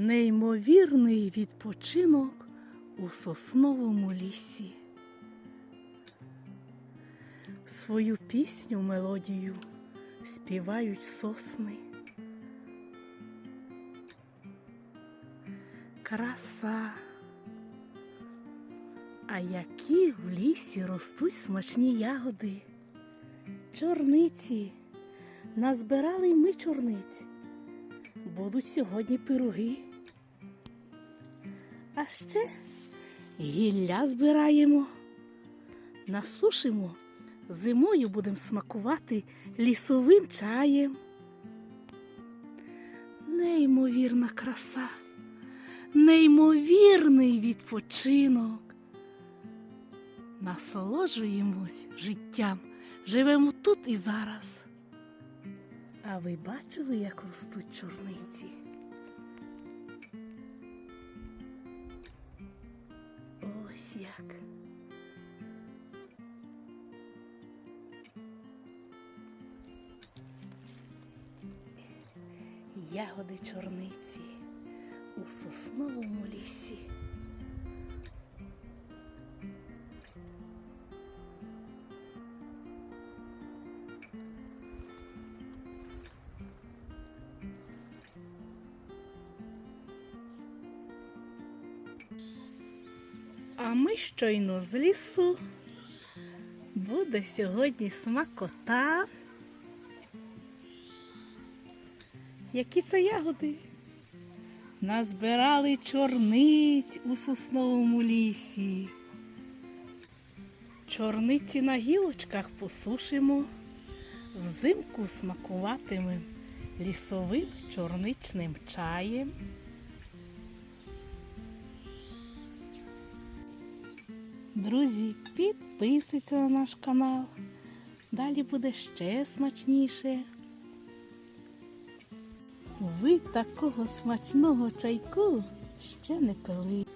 Неймовірний відпочинок у сосновому лісі. Свою пісню мелодію співають сосни. Краса. А які в лісі ростуть смачні ягоди. Чорниці. Назбирали й ми чорниць. Будуть сьогодні пироги. А ще гілля збираємо, насушимо, зимою будемо смакувати лісовим чаєм. Неймовірна краса, неймовірний відпочинок. Насолоджуємось життям, живемо тут і зараз. А ви бачили, як ростуть чорниці? Ось як. Ягоди чорниці у сосновому лісі. А ми щойно з лісу. Буде сьогодні смакота. Які це ягоди? Назбирали чорниць у сосновому лісі. Чорниці на гілочках посушимо, взимку смакуватимем лісовим чорничним чаєм. Друзі, підписуйтесь на наш канал. Далі буде ще смачніше. Ви такого смачного чайку ще не пили.